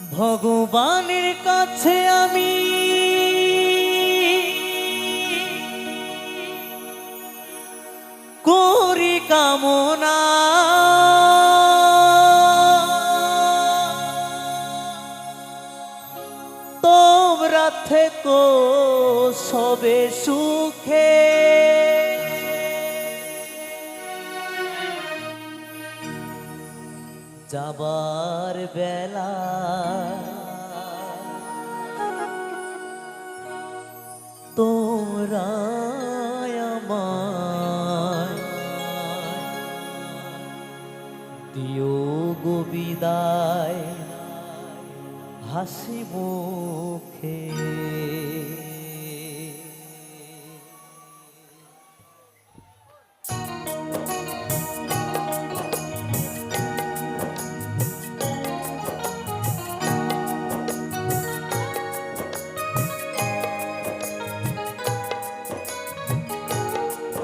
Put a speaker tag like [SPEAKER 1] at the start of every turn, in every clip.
[SPEAKER 1] ভগবানের কাছে আমি। করি কামনা। তোমরা থেকো সবে সুখে। যাবার বেলা। তোরা আমায় দিও গো বিদায় হাসি মুখে।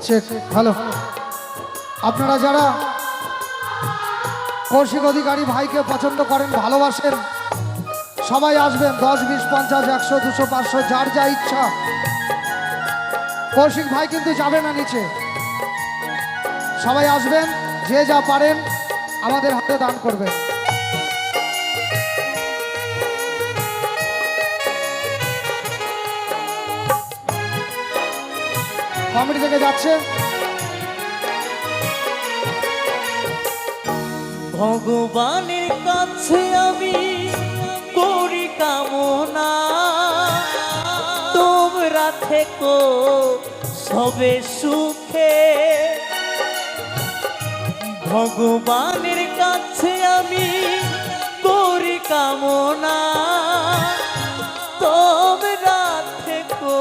[SPEAKER 2] চেক হ্যালো আপনারা যারা কৌশিক অধিকারী ভাইকে পছন্দ করেন, ভালোবাসেন, সবাই আসবেন, দশ, বিশ, পঞ্চাশ, একশো, দুশো, পাঁচশো, যার যা ইচ্ছা। কৌশিক ভাই কিন্তু যাবে না নিচে। সবাই আসবেন, যে যা পারেন, আমাদের হাতে দান করবেন। কমিটি থেকে যাচ্ছে।
[SPEAKER 1] ভগবানের কাছে আমি করি কামনা। তোমরা থেকো সবে সুখে। ভগবানের কাছে আমি করি কামনা। তোমরা থেকো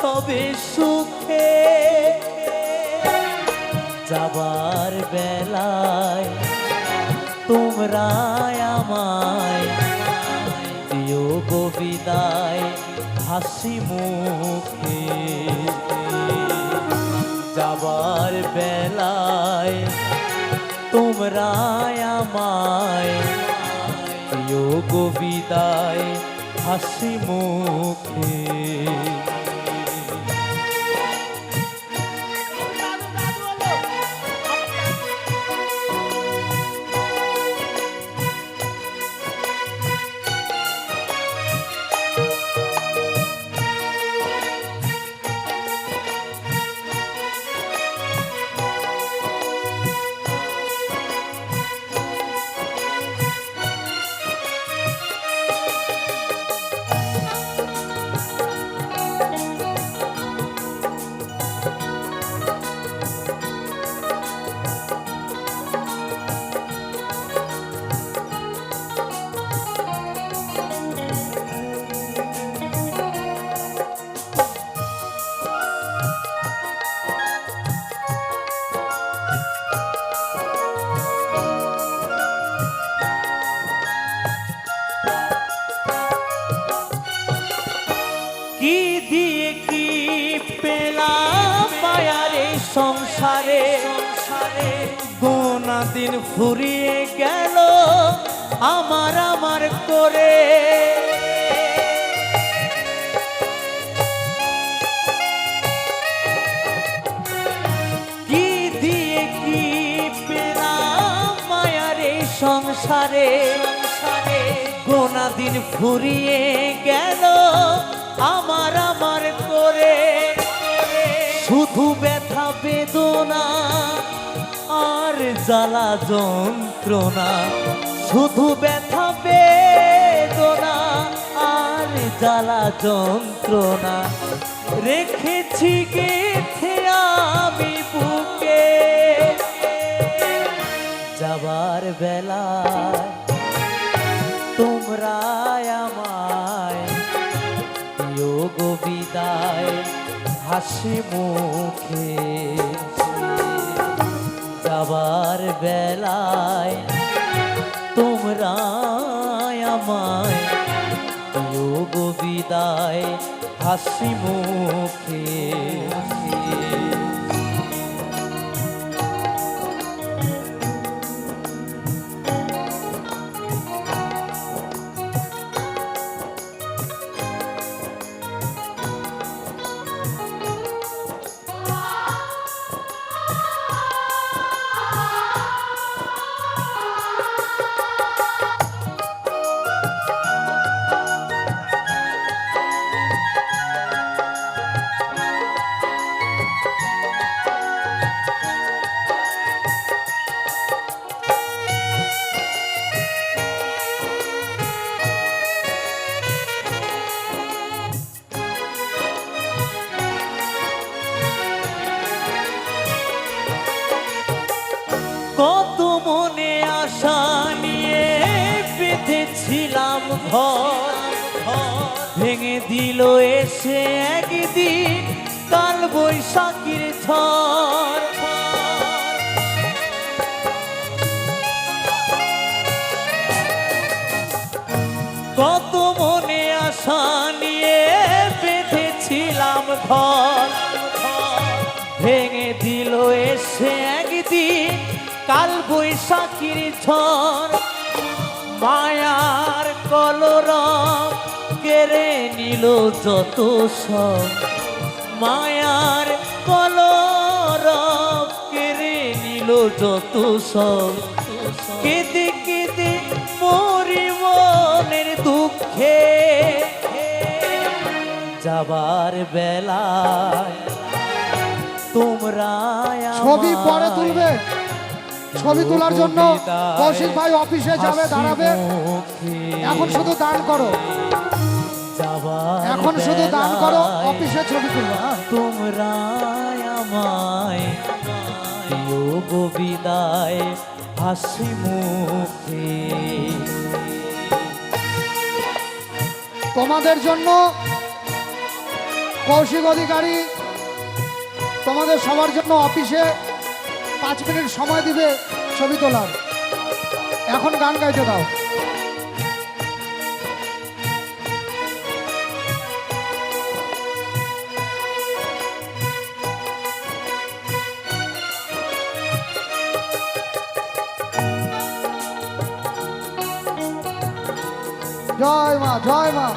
[SPEAKER 1] সবে আমায় দিও গো বিদায় হাসি মুখে যাবার বেলায় তোমরা আমায় দিও গো বিদায় হাসি মুখে সংসারে গোনা দিন ফুরিয়ে গেল, আমার আমার করে। কি দিয়ে কি সংসারে? গোনা দিন ফুরিয়ে গেল, আমার আমার করে। শুধু ব্যথা বেদনা আর জ্বালা যন্ত্রণা। শুধু ব্যথা বেদনা আর জ্বালা যন্ত্রণা। রেখেছি গেথে আমি বুকে। যাবার বেলা তোমরা আমায় দিও বিদায়। হাসি মুখে। যাবার বেলায় তোমরা আমায় বিদায় হাসি মুখে। বেঁধেছিলাম ঘর ভেঙে দিল এসে একদিন কাল বৈশাখীর ঝড় কত মনে আশা নিয়ে বেঁধেছিলাম ঘর ভেঙে দিল এসে একদিন কাল বৈশাখীর ঝড়। কেড়ে নিল যত সব। মায়ার কলরব কেড়ে নিল যত সব। কেঁদে কেঁদে মরি মনের দুঃখে যাবার বেলায় তোমরা
[SPEAKER 2] ছবি পরে তুলবে। ছবি তোলার জন্য কৌশিক ভাই অফিসে যাবে দাঁড়াবে। এখন শুধু দান করো। এখন শুধু দান করো অফিসে ছবি তুলবে হ্যাঁ।
[SPEAKER 1] তোমরা আমায় গো বিদায় হাসি মুখে।
[SPEAKER 2] তোমাদের জন্য কৌশিক অধিকারী তোমাদের সবার জন্য অফিসে পাঁচ মিনিট সময় দিবে ছবি তোলার। এখন গান গাইতে দাও। জয় মা জয় মা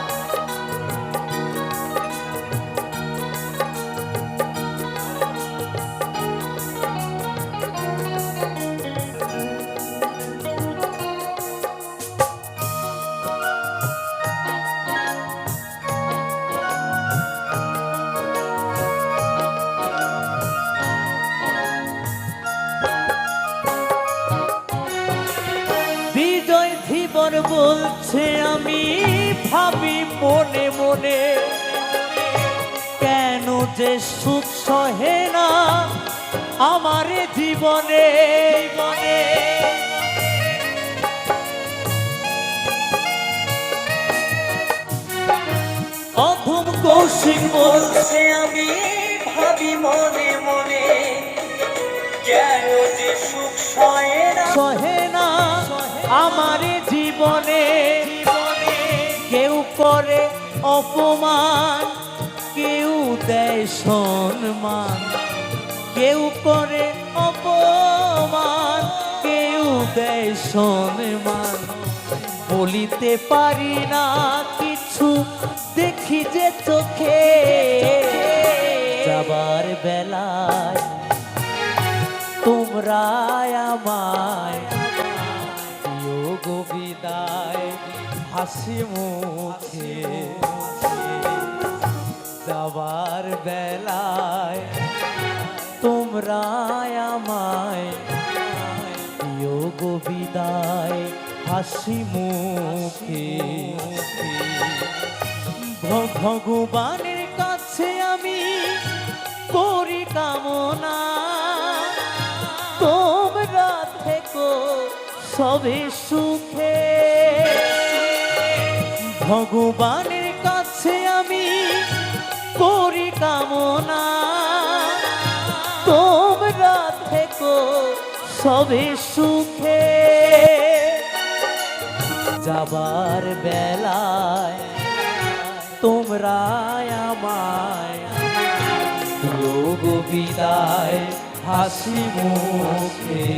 [SPEAKER 1] বলছে আমি ভাবি মনে মনে কেন যে সুখ সহে না আমার জীবনে? জীবনে অধম কৌশিক বলছে আমি ভাবি মনে মনে কেন যে সুখ সহে না? সহে না আমার জীবনে কেউ করে অপমান, কেউ দেয় সম্মান। কেউ করে অপমান, কেউ দেয় সম্মান। বলিতে পারি না কিছু, দেখি যে চোখে যাবার বেলায় তোমরা আমায় বিদায় হাসি মুখে যাবার বেলায় তোমরা আমায় গো বিদায় হাসি মুখে ভগবানের কাছে আমি করি কামনা সবে সুখে। ভগবানের কাছে আমি করি কামনা। তোমরা থেকো সবে সুখে। যাবার বেলায় তোমরা আমায় বিদায় হাসি মুখে।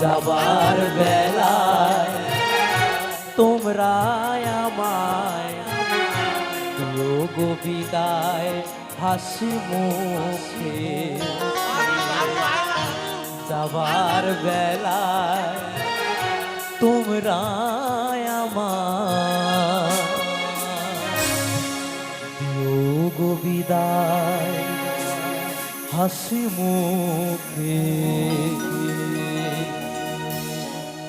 [SPEAKER 1] যাবার বেলায় তোমরা আমায় যোগ বিদায় হাসি মুখে যাবার বেলায় তোমরা আমার যোগ বিদায় হাসি মুখে